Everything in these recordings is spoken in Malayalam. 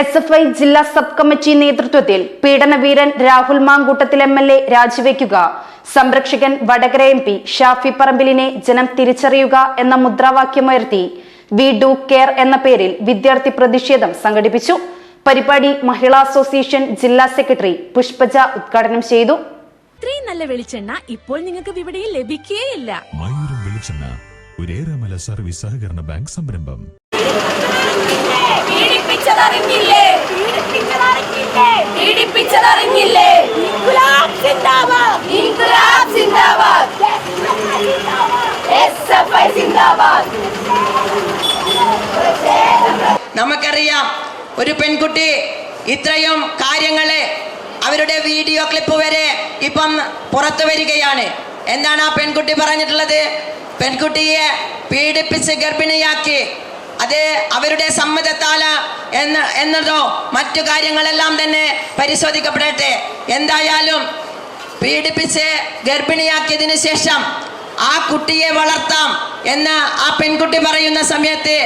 എസ് എഫ് ഐ ജില്ലാ സബ് കമ്മിറ്റി നേതൃത്വത്തിൽ പീഡനവീരൻ Rahul Mankoottathil M L A രാജിവെക്കുക. സംരക്ഷകൻ വടകര എം പി ഷാഫി പറമ്പിലിനെ ജനം തിരിച്ചറിയുക എന്ന മുദ്രാവാക്യമുയർത്തി വി ഡു കെയർ എന്ന പേരിൽ വിദ്യാർത്ഥി പ്രതിഷേധം സംഘടിപ്പിച്ചു. പരിപാടി മഹിളാ അസോസിയേഷൻ ജില്ലാ സെക്രട്ടറി പുഷ്പജ ഉദ്ഘാടനം ചെയ്തു. ഇത്രയും നല്ല വെളിച്ചെണ്ണ ഇപ്പോൾ നിങ്ങൾക്ക് വിപണിയിൽ ലഭിക്കുകയില്ല മയൂരം വെളിച്ചെണ്ണ സർവീസ് സഹകരണ ബാങ്ക് സംരംഭം. പീഡിപ്പിച്ചതറിഞ്ഞില്ലേ? പീഡിപ്പിച്ചതറിഞ്ഞില്ലേ? പീഡിപ്പിച്ചതറിഞ്ഞില്ലേ? ഇൻകുലാബ് സിന്ദാബാദ്. ഇൻകുലാബ് സിന്ദാബാദ്. എസ്എഫ്ഐ സിന്ദാബാദ്. നമുക്കറിയാം ഒരു പെൺകുട്ടി ഇത്രയും കാര്യങ്ങളെ അവരുടെ വീഡിയോ ക്ലിപ്പ് വരെ ഇപ്പം പുറത്തു വരികയാണ്. എന്താണ് ആ പെൺകുട്ടി പറഞ്ഞിട്ടുള്ളത്? പെൺകുട്ടിയെ പീഡിപ്പിച്ച് ഗർഭിണിയാക്കി അത് അവരുടെ സമ്മതത്താല എന്ന് എന്നതോ മറ്റു കാര്യങ്ങളെല്ലാം തന്നെ പരിശോധിക്കപ്പെടട്ടെ. എന്തായാലും പീഡിപ്പിച്ച് ഗർഭിണിയാക്കിയതിന് ശേഷം ആ കുട്ടിയെ വളർത്താം എന്ന് ആ പെൺകുട്ടി പറയുന്ന സമയത്ത്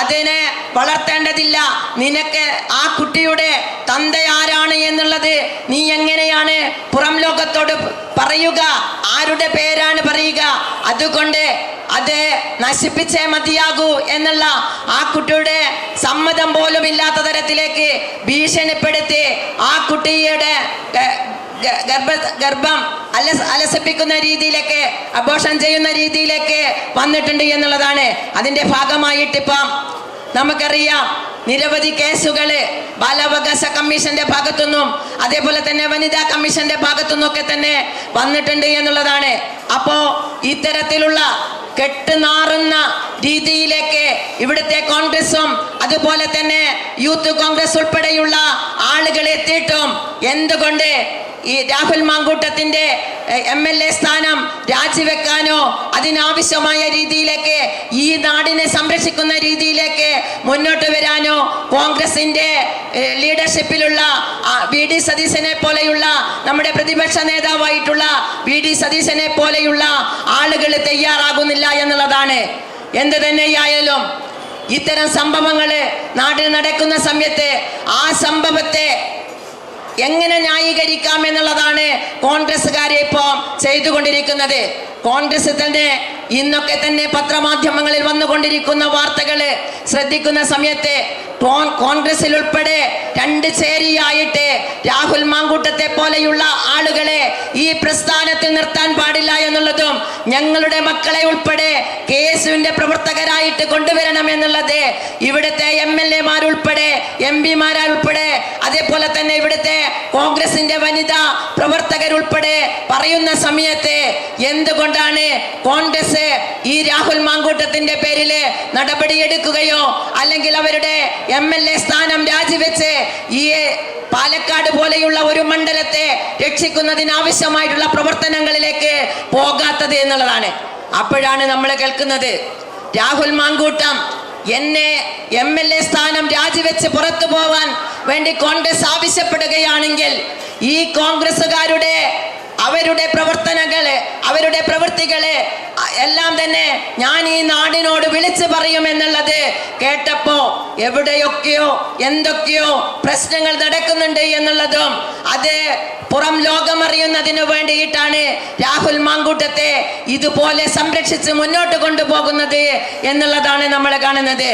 അതിനെ വളർത്തേണ്ടതില്ല. നിനക്ക് ആ കുട്ടിയുടെ തന്ത ആരാണ് എന്നുള്ളത് നീ എങ്ങനെയാണ് പുറം ലോകത്തോട് പറയുക? ആരുടെ പേരാണ് പറയുക? അതുകൊണ്ട് അത് നശിപ്പിച്ചേ മതിയാകൂ എന്നുള്ള ആ കുട്ടിയുടെ സമ്മതം പോലും ഇല്ലാത്ത തരത്തിലേക്ക് ഭീഷണിപ്പെടുത്തി ആ കുട്ടിയുടെ ഗർഭ ഗർഭം അലസ് അലസിപ്പിക്കുന്ന രീതിയിലേക്ക് അബോഷൻ ചെയ്യുന്ന രീതിയിലേക്ക് വന്നിട്ടുണ്ട് എന്നുള്ളതാണ് അതിന്റെ ഭാഗമായിട്ടിപ്പം നമുക്കറിയാം നിരവധി കേസുകൾ ബാലാവകാശ കമ്മീഷന്റെ ഭാഗത്തുനിന്നും അതേപോലെ തന്നെ വനിതാ കമ്മീഷന്റെ ഭാഗത്തുനിന്നും ഒക്കെ തന്നെ വന്നിട്ടുണ്ട് എന്നുള്ളതാണ്. അപ്പോ ഇത്തരത്തിലുള്ള കെട്ടുനാറുന്ന രീതിയിലേക്ക് ഇവിടുത്തെ കോൺഗ്രസും അതുപോലെ തന്നെ യൂത്ത് കോൺഗ്രസ് ഉൾപ്പെടെയുള്ള ആളുകൾ എത്തിയിട്ടും എന്തുകൊണ്ട് ഈ രാഹുൽ മാങ്കൂട്ടത്തിന്റെ എം എൽ എ സ്ഥാനം രാജിവെക്കാനോ അതിനാവശ്യമായ രീതിയിലേക്ക് ഈ നാടിനെ സംരക്ഷിക്കുന്ന രീതിയിലേക്ക് മുന്നോട്ട് വരാനോ കോൺഗ്രസിന്റെ ലീഡർഷിപ്പിലുള്ള വി ഡി സതീശനെ പോലെയുള്ള നമ്മുടെ പ്രതിപക്ഷ നേതാവായിട്ടുള്ള വി ഡി സതീശനെ പോലെയുള്ള ആളുകൾ തയ്യാറാകുന്നില്ല എന്നുള്ളതാണ്. എന്ത് തന്നെയായാലും ഇത്തരം സംഭവങ്ങൾ നാട്ടിൽ നടക്കുന്ന സമയത്ത് ആ സംഭവത്തെ എങ്ങനെ ന്യായീകരിക്കാം എന്നുള്ളതാണ് കോൺഗ്രസ്സുകാരെ ഇപ്പോൾ ചെയ്തുകൊണ്ടിരിക്കുന്നത്. കോൺഗ്രസ് തന്നെ ഇന്നൊക്കെ തന്നെ പത്രമാധ്യമങ്ങളിൽ വന്നുകൊണ്ടിരിക്കുന്ന വാർത്തകൾ ശ്രദ്ധിക്കുന്ന സമയത്ത് കോൺ- കോൺഗ്രസിൽ ഉൾപ്പെടെ രണ്ട് ചേരിയായിട്ട് രാഹുൽ മാങ്കൂട്ടത്തെ പോലെയുള്ള ഈ പ്രസ്ഥാനത്തിൽ നിർത്താൻ പാടില്ല എന്നുള്ളതും ഞങ്ങളുടെ മക്കളെ ഉൾപ്പെടെ കെ എസുവിന്റെ പ്രവർത്തകരായിട്ട് കൊണ്ടുവരണം എന്നുള്ളത് ഇവിടുത്തെ എം എൽ എമാരുൾപ്പെടെ എം പിമാരുൾപ്പെടെ അതേപോലെ തന്നെ ഇവിടുത്തെ കോൺഗ്രസിന്റെ വനിതാ പ്രവർത്തകരുൾപ്പെടെ പറയുന്ന സമയത്ത് എന്തുകൊണ്ടാണ് കോൺഗ്രസ് ഈ രാഹുൽ മാങ്കൂട്ടത്തിന്റെ പേരിൽ നടപടിയെടുക്കുകയോ അല്ലെങ്കിൽ അവരുടെ എം എൽ എ സ്ഥാനം രാജിവെച്ച് ഈ പാലക്കാട് പോലെയുള്ള ഒരു മണ്ഡലത്തെ രക്ഷിക്കുന്നതിനാവശ്യമായിട്ടുള്ള പ്രവർത്തനങ്ങളിലേക്ക് പോകാത്തത് എന്നുള്ളതാണ്. അപ്പോഴാണ് നമ്മൾ കേൾക്കുന്നത് രാഹുൽ മാങ്കൂട്ടം എന്നെ എം എൽ എ സ്ഥാനം രാജിവെച്ച് പുറത്തു പോവാൻ വേണ്ടി കോൺഗ്രസ് ആവശ്യപ്പെടുകയാണെങ്കിൽ ഈ കോൺഗ്രസ്സുകാരുടെ അവരുടെ പ്രവർത്തനങ്ങൾ അവരുടെ പ്രവൃത്തികൾ എല്ലാം തന്നെ ഞാൻ ഈ നാടിനോട് വിളിച്ചു പറയുമെന്നുള്ളത് കേട്ടപ്പോ എവിടെയൊക്കെയോ എന്തൊക്കെയോ പ്രശ്നങ്ങൾ നടക്കുന്നുണ്ട് എന്നുള്ളതും അത് പുറം ലോകമറിയുന്നതിനു വേണ്ടിയിട്ടാണ് രാഹുൽ മാങ്കൂട്ടത്തെ ഇതുപോലെ സംരക്ഷിച്ച് മുന്നോട്ട് കൊണ്ടുപോകുന്നത് എന്നുള്ളതാണ് നമ്മൾ കാണുന്നത്.